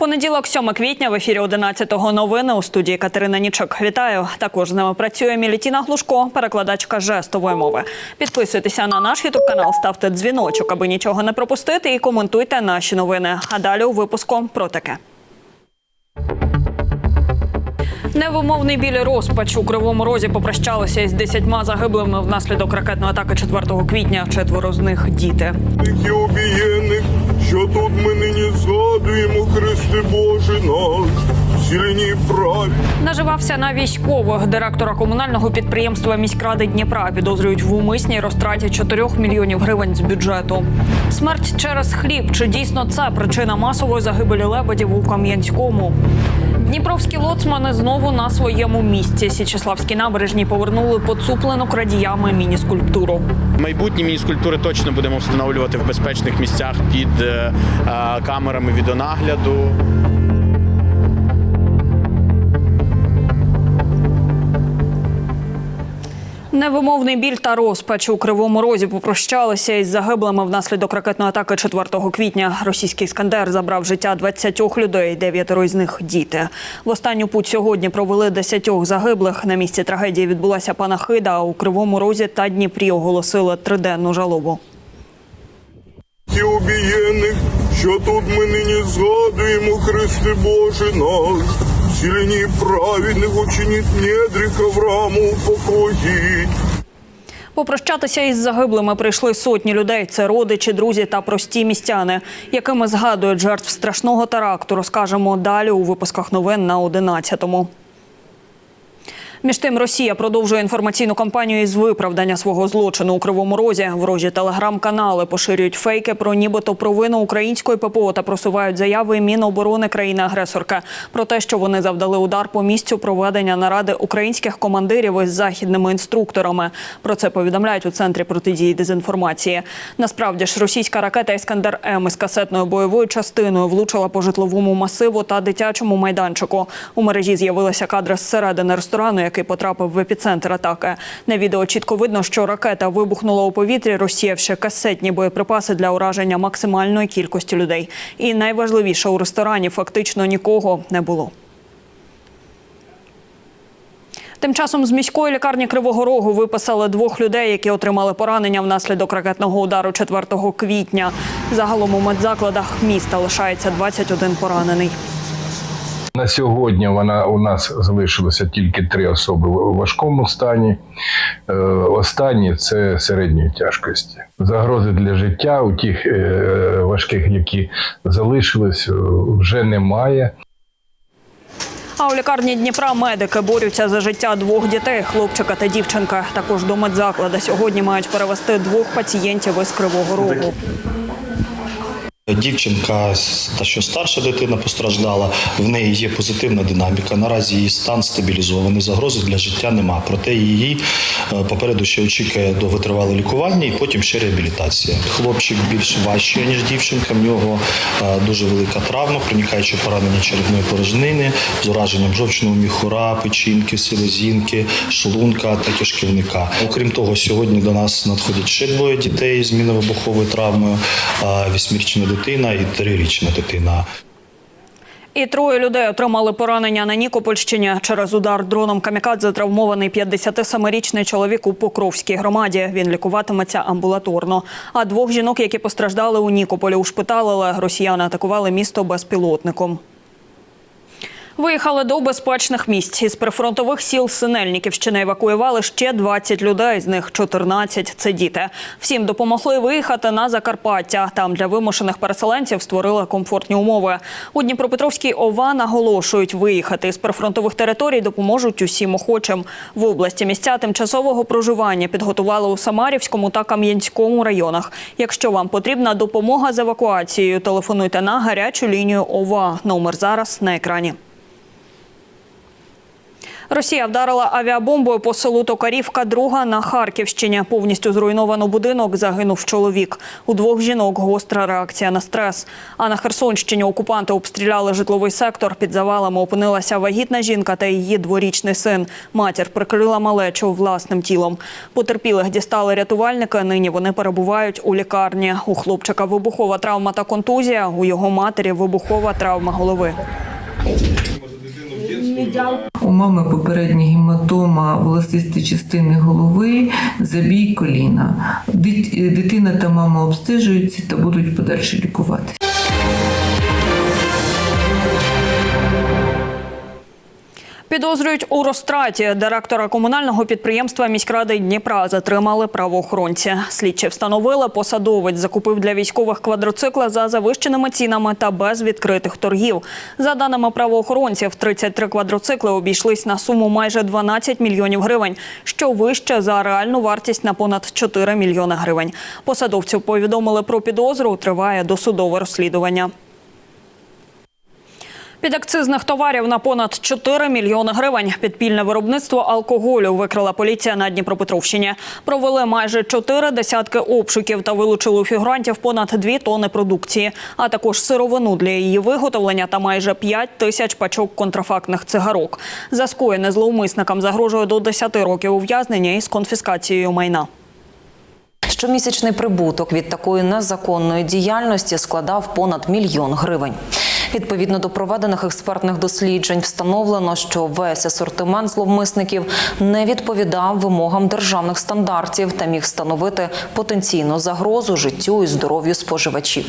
Понеділок, 7 квітня, в ефірі 11-го новини у студії Катерина Нічок. Вітаю. Також з нами працює Мілітіна Глушко, перекладачка жестової мови. Підписуйтеся на наш ютуб канал, ставте дзвіночок, аби нічого не пропустити, і коментуйте наші новини. А далі у випуску про таке. Невимовний біль розпач у кривому розі попрощалися із десятьма загиблими внаслідок ракетної атаки 4 квітня. Четверо з них діти. і обієнних, що тут ми нині згадуємо, зілені праві. Наживався на військових директора комунального підприємства міськради Дніпра підозрюють в умисній розтраті 4 мільйонів гривень з бюджету. Смерть через хліб. Чи дійсно це причина масової загибелі лебедів у Кам'янському? Дніпровські лоцмани знову на своєму місці. Січеславські набережні повернули поцуплену крадіями міні-скульптуру. Майбутні міні-скульптури точно будемо встановлювати в безпечних місцях під е, е, камерами відеонагляду. Невимовний біль та розпач у кривому розі попрощалися із загиблими внаслідок ракетної атаки 4 квітня. Російський скандер забрав життя 20 людей, дев'ятеро з них діти. В останню путь сьогодні провели 10 загиблих. На місці трагедії відбулася панахида. А у кривому розі та Дніпрі оголосили триденну жалобу. І обієнних, що тут ми нині згадуємо, Христе Боже наш, зілені праведних учиніть недрих Аврааму покоїть. Попрощатися із загиблими прийшли сотні людей. Це родичі, друзі та прості містяни, якими згадують жертв страшного теракту. Розкажемо далі у випусках новин на 11-му. Між тим, Росія продовжує інформаційну кампанію із виправдання свого злочину у Кривому Розі. Ворожі телеграм-канали поширюють фейки про нібито провину української ППО та просувають заяви Міноборони країни-агресорки про те, що вони завдали удар по місцю проведення наради українських командирів із західними інструкторами. Про це повідомляють у центрі протидії дезінформації. Насправді ж російська ракета Іскандер М із касетною бойовою частиною влучила по житловому масиву та дитячому майданчику. У мережі з'явилися кадри зсередини ресторану, який потрапив в епіцентр атаки. На відео чітко видно, що ракета вибухнула у повітрі, розсіявши касетні боєприпаси для ураження максимальної кількості людей. І найважливіше у ресторані фактично нікого не було. Тим часом з міської лікарні Кривого Рогу виписали двох людей, які отримали поранення внаслідок ракетного удару 4 квітня. Загалом у медзакладах міста лишається 21 поранений. На сьогодні вона у нас залишилося тільки три особи в важкому стані. Е, Останні це середньої тяжкості. Загрози для життя у тих е, важких, які залишились, е, вже немає. А у лікарні Дніпра медики борються за життя двох дітей, хлопчика та дівчинка. Також до медзаклада сьогодні мають перевести двох пацієнтів із Кривого Рогу. Дівчинка та що старша дитина постраждала, в неї є позитивна динаміка. Наразі її стан стабілізований, загрози для життя нема. Проте її е, попереду ще очікує довготривале лікування і потім ще реабілітація. Хлопчик більш важчий, ніж дівчинка. В нього е, дуже велика травма, проникаюче поранення черепної порожнини з ураженням жовчного міхура, печінки, селезінки, шлунка та кишківника. Окрім того, сьогодні до нас надходять ще двоє дітей з міновибуховою травмою, е, восьмирічна дитина і трирічна дитина. І троє людей отримали поранення на Нікопольщині через удар дроном камікадзе травмований 57-річний чоловік у Покровській громаді. Він лікуватиметься амбулаторно. А двох жінок, які постраждали у Нікополі, ушпиталили. Росіяни атакували місто безпілотником. Виїхали до безпечних місць. Із прифронтових сіл Синельниківщини евакуювали ще 20 людей, з них 14 – це діти. Всім допомогли виїхати на Закарпаття. Там для вимушених переселенців створили комфортні умови. У Дніпропетровській ОВА наголошують, виїхати з прифронтових територій допоможуть усім охочим. В області місця тимчасового проживання підготували у Самарівському та Кам'янському районах. Якщо вам потрібна допомога з евакуацією, телефонуйте на гарячу лінію ОВА. Номер зараз на екрані. Росія вдарила авіабомбою по селу Токарівка, друга на Харківщині. Повністю зруйновано будинок, загинув чоловік. У двох жінок гостра реакція на стрес. А на Херсонщині окупанти обстріляли житловий сектор. Під завалами опинилася вагітна жінка та її дворічний син. Матір прикрила малечу власним тілом. Потерпілих дістали рятувальники. Нині вони перебувають у лікарні. У хлопчика вибухова травма та контузія. У його матері вибухова травма голови. У мами попередня гематома волосисті частини голови, забій коліна. Дитина та мама обстежуються та будуть подальше лікувати. Підозрюють у розтраті директора комунального підприємства міськради Дніпра затримали правоохоронці. Слідчі встановили, посадовець закупив для військових квадроцикла за завищеними цінами та без відкритих торгів. За даними правоохоронців, 33 квадроцикли обійшлись на суму майже 12 мільйонів гривень, що вище за реальну вартість на понад 4 мільйони гривень. Посадовцю повідомили про підозру. Триває досудове розслідування. Підакцизних товарів на понад 4 мільйони гривень. Підпільне виробництво алкоголю викрила поліція на Дніпропетровщині. Провели майже чотири десятки обшуків та вилучили у фігурантів понад 2 тони продукції, а також сировину для її виготовлення та майже 5 тисяч пачок контрафактних цигарок. За скоєне зловмисникам загрожує до 10 років ув'язнення із конфіскацією майна. Щомісячний прибуток від такої незаконної діяльності складав понад мільйон гривень. Відповідно до проведених експертних досліджень, встановлено, що весь асортимент зловмисників не відповідав вимогам державних стандартів та міг становити потенційну загрозу життю і здоров'ю споживачів.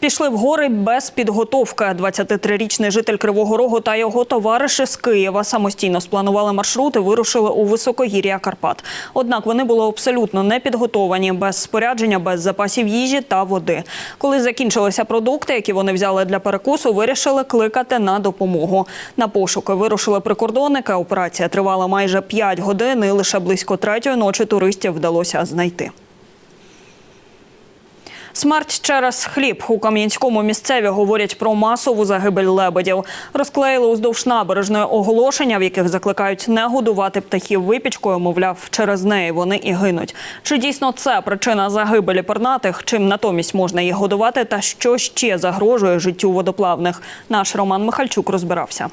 Пішли в гори без підготовки. 23-річний житель Кривого Рогу та його товариші з Києва самостійно спланували маршрут і вирушили у високогір'я Карпат. Однак вони були абсолютно не підготовані, без спорядження, без запасів їжі та води. Коли закінчилися продукти, які вони взяли для перекусу, вирішили кликати на допомогу. На пошуки вирушили прикордонники. Операція тривала майже 5 годин, і лише близько третьої ночі туристів вдалося знайти. Смерть через хліб у Кам'янському місцеві говорять про масову загибель лебедів. Розклеїли уздовж набережної оголошення, в яких закликають не годувати птахів випічкою. Мовляв, через неї вони і гинуть. Чи дійсно це причина загибелі пернатих? Чим натомість можна їх годувати? Та що ще загрожує життю водоплавних? Наш Роман Михальчук розбирався.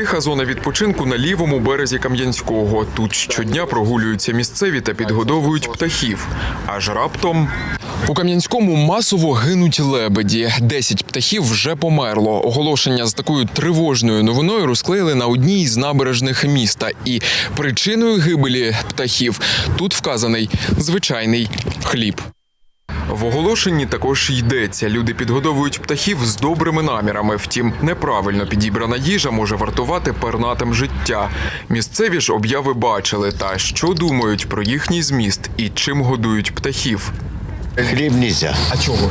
Тиха зона відпочинку на лівому березі Кам'янського. Тут щодня прогулюються місцеві та підгодовують птахів. Аж раптом у Кам'янському масово гинуть лебеді. Десять птахів вже померло. Оголошення з такою тривожною новиною розклеїли на одній із набережних міста. І причиною гибелі птахів тут вказаний звичайний хліб. В оголошенні також йдеться. Люди підгодовують птахів з добрими намірами. Втім, неправильно підібрана їжа може вартувати пернатим життя. Місцеві ж обяви бачили та що думають про їхній зміст і чим годують птахів. Хліб нельзя. А чого?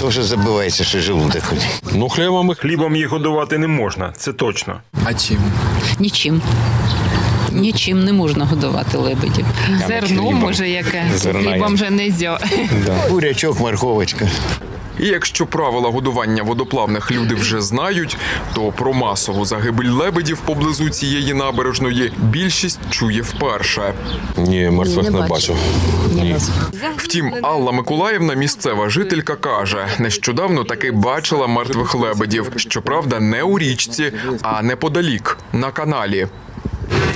То вже забивається, що желудок. Ну, хлібом Хлібом їх годувати не можна, це точно. А чим? Нічим. Нічим не можна годувати лебедів. Зерно може яке. Хлібом же не зьо. Бурячок, морковочка. І якщо правила годування водоплавних люди вже знають, то про масову загибель лебедів поблизу цієї набережної більшість чує вперше. Ні, мертвих не бачу. Втім, Алла Миколаївна, місцева жителька, каже, нещодавно таки бачила мертвих лебедів. Щоправда, не у річці, а неподалік на каналі.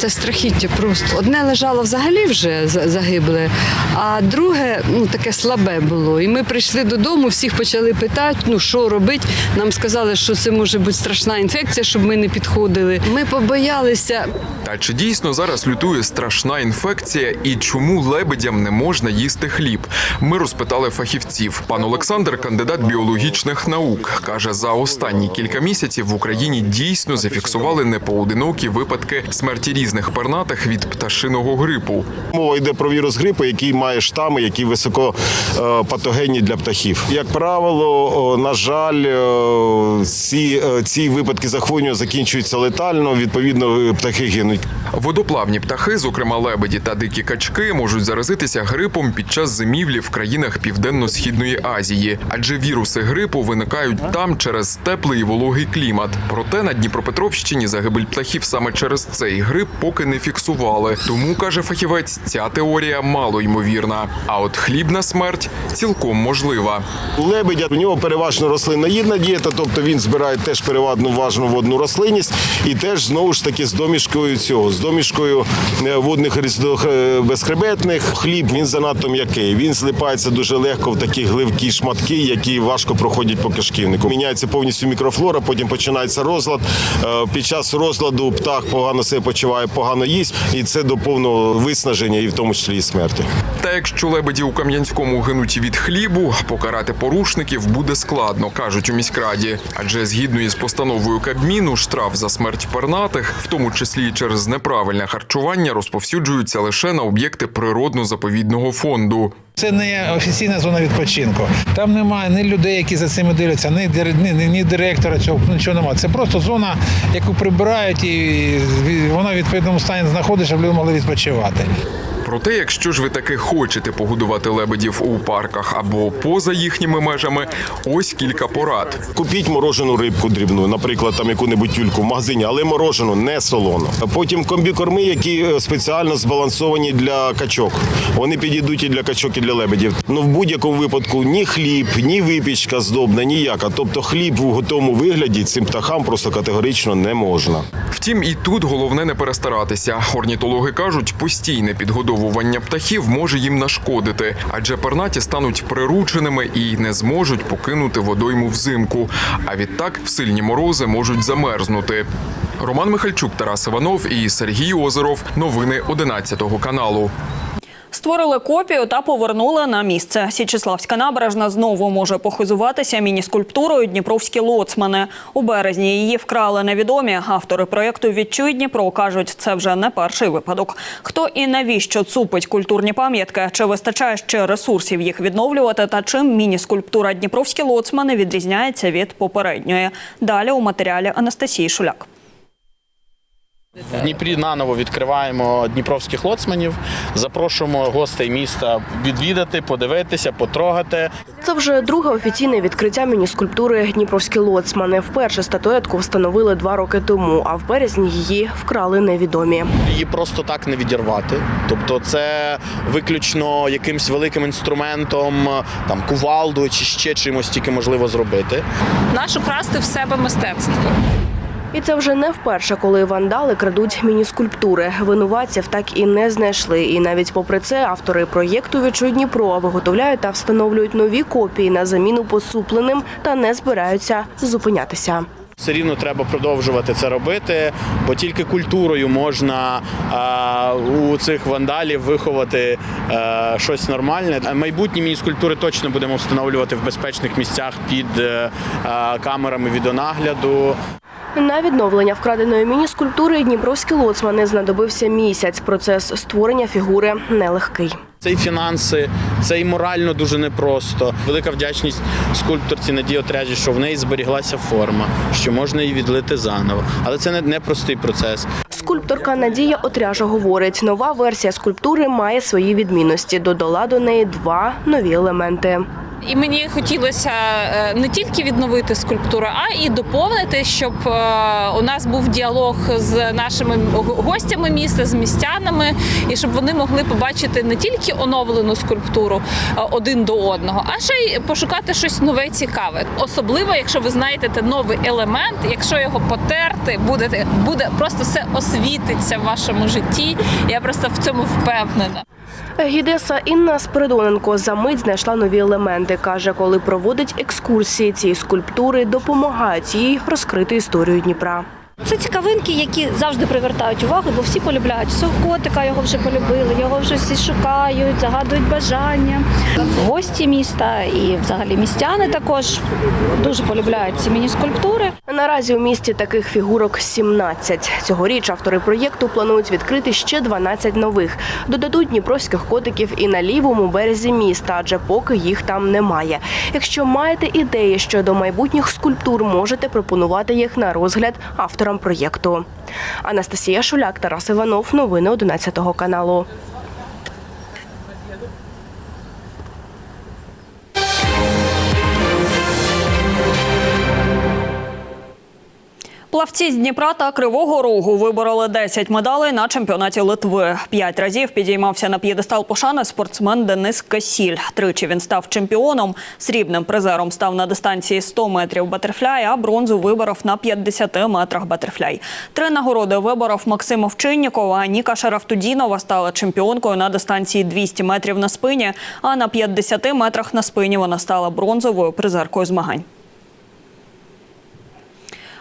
Це страхіття просто. Одне лежало взагалі вже за- загибле, а друге ну таке слабе було. І ми прийшли додому, всіх почали питати, ну що робити. Нам сказали, що це може бути страшна інфекція, щоб ми не підходили. Ми побоялися. Та чи дійсно зараз лютує страшна інфекція і чому лебедям не можна їсти хліб? Ми розпитали фахівців. Пан Олександр, кандидат біологічних наук, каже, за останні кілька місяців в Україні дійсно зафіксували непоодинокі випадки смерті різних різних пернатих від пташиного грипу. Мова йде про вірус грипу, який має штами, які високо е, патогенні для птахів. Як правило, на жаль, е, ці, е, ці випадки захворювання закінчуються летально. Відповідно, птахи гинуть. Водоплавні птахи, зокрема лебеді та дикі качки, можуть заразитися грипом під час зимівлі в країнах Південно-східної Азії, адже віруси грипу виникають там через теплий і вологий клімат. Проте на Дніпропетровщині загибель птахів саме через цей грип поки не фіксували. Тому каже фахівець, ця теорія мало ймовірна. А от хлібна смерть цілком можлива. У лебедя у нього переважно рослинноїдна дієта, тобто він збирає теж переважно важну водну рослинність і теж знову ж таки з домішкою цього, з домішкою е, водних е, безхребетних. Хліб він занадто м'який. Він злипається дуже легко в такі гливкі шматки, які важко проходять по кишківнику. Міняється повністю мікрофлора, потім починається розлад. Е, Під час розладу птах погано себе почуває, погано їсть, і це до повного виснаження, і в тому числі і смерті. Та якщо лебеді у Кам'янському гинуть від хлібу, покарати порушників буде складно, кажуть у міськраді. Адже згідно із постановою Кабміну, штраф за смерть пернатих, в тому числі і через неправильне харчування, розповсюджуються лише на об'єкти природно-заповідного фонду. Це не офіційна зона відпочинку. Там немає ні людей, які за цим дивляться, ні, ні, ні, директора цього нічого немає. Це просто зона, яку прибирають, і вона в відповідному стані знаходиться, щоб люди могли відпочивати. Проте, якщо ж ви таки хочете погодувати лебедів у парках або поза їхніми межами, ось кілька порад. Купіть морожену рибку дрібну, наприклад, там яку-небудь тюльку в магазині, але морожену, не солону. Потім комбікорми, які е, спеціально збалансовані для качок. Вони підійдуть і для качок, і для лебедів. Ну в будь-якому випадку ні хліб, ні випічка здобна, ніяка. Тобто хліб у готовому вигляді цим птахам просто категорично не можна. Втім, і тут головне не перестаратися. Орнітологи кажуть, постійне підгодовування птахів може їм нашкодити, адже пернаті стануть прирученими і не зможуть покинути водойму взимку. А відтак в сильні морози можуть замерзнути. Роман Михальчук, Тарас Іванов і Сергій Озеров. Новини 11 каналу. Створили копію та повернули на місце. Січеславська набережна знову може похизуватися міні-скульптурою Дніпровські лоцмани. У березні її вкрали невідомі. Автори проєкту «Відчуй Дніпро» кажуть, це вже не перший випадок. Хто і навіщо цупить культурні пам'ятки? Чи вистачає ще ресурсів їх відновлювати? Та чим міні-скульптура Дніпровські лоцмани відрізняється від попередньої? Далі у матеріалі Анастасії Шуляк. В Дніпрі наново відкриваємо дніпровських лоцманів. Запрошуємо гостей міста відвідати, подивитися, потрогати. Це вже друге офіційне відкриття міні-скульптури Дніпровські лоцмани. Вперше статуетку встановили два роки тому, а в березні її вкрали невідомі. Її просто так не відірвати. Тобто, це виключно якимсь великим інструментом, там кувалдою чи ще чимось тільки можливо зробити. Наш украсти в себе мистецтво. І це вже не вперше, коли вандали крадуть міні-скульптури. Винуватців так і не знайшли. І навіть попри це автори проєкту «Відчуй Дніпро виготовляють та встановлюють нові копії на заміну посупленим та не збираються зупинятися. Все рівно треба продовжувати це робити, бо тільки культурою можна у цих вандалів виховати а, щось нормальне. Майбутні міні-скульптури точно будемо встановлювати в безпечних місцях під е, камерами відеонагляду. На відновлення вкраденої міні-скульптури Дніпровські лоцмани знадобився місяць. Процес створення фігури нелегкий. Це і фінанси, це і морально дуже непросто. Велика вдячність скульпторці Надії Отряжі, що в неї зберіглася форма, що можна її відлити заново. Але це не, непростий процес. Скульпторка Надія Отряжа говорить, нова версія скульптури має свої відмінності. Додала до неї два нові елементи. І мені хотілося е, не тільки відновити скульптуру, а і доповнити, щоб е, у нас був діалог з нашими гостями міста, з містянами, і щоб вони могли побачити не тільки оновлену скульптуру е, один до одного, а ще й пошукати щось нове цікаве. Особливо, якщо ви знайдете новий елемент, якщо його потерти, буде, буде просто все освітиться в вашому житті. Я просто в цьому впевнена. Гідеса Інна Спиридоненко за мить знайшла нові елементи. каже, коли проводить екскурсії, ці скульптури допомагають їй розкрити історію Дніпра. Це цікавинки, які завжди привертають увагу, бо всі полюбляють цього котика, його вже полюбили, його вже всі шукають, загадують бажання. Гості міста і взагалі містяни також дуже полюбляють ці міні-скульптури. Наразі у місті таких фігурок 17. Цьогоріч автори проєкту планують відкрити ще 12 нових. Додадуть дніпровських котиків і на лівому березі міста, адже поки їх там немає. Якщо маєте ідеї щодо майбутніх скульптур, можете пропонувати їх на розгляд авторам проєкту. Анастасія Шуляк, Тарас Іванов. Новини 11 каналу. Плавці з Дніпра та Кривого Рогу вибороли 10 медалей на чемпіонаті Литви. П'ять разів підіймався на п'єдестал пошани спортсмен Денис Касіль. Тричі він став чемпіоном. Срібним призером став на дистанції 100 метрів батерфляй, а бронзу виборов на 50 метрах батерфляй. Три нагороди виборов Максим Овчинніков, а Ніка Шарафтудінова стала чемпіонкою на дистанції 200 метрів на спині, а на 50 метрах на спині вона стала бронзовою призеркою змагань.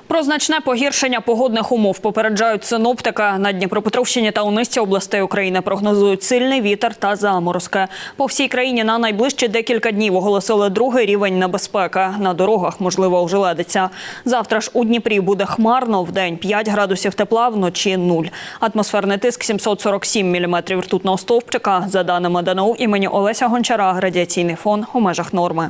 Про значне погіршення погодних умов попереджають синоптика. На Дніпропетровщині та у низці областей України прогнозують сильний вітер та заморозки. По всій країні на найближчі декілька днів оголосили другий рівень небезпеки. На дорогах можливо ожеледиться. Завтра ж у Дніпрі буде хмарно, в день 5 градусів тепла, вночі 0. Атмосферний тиск 747 міліметрів ртутного стовпчика. За даними ДНУ імені Олеся Гончара, радіаційний фон у межах норми.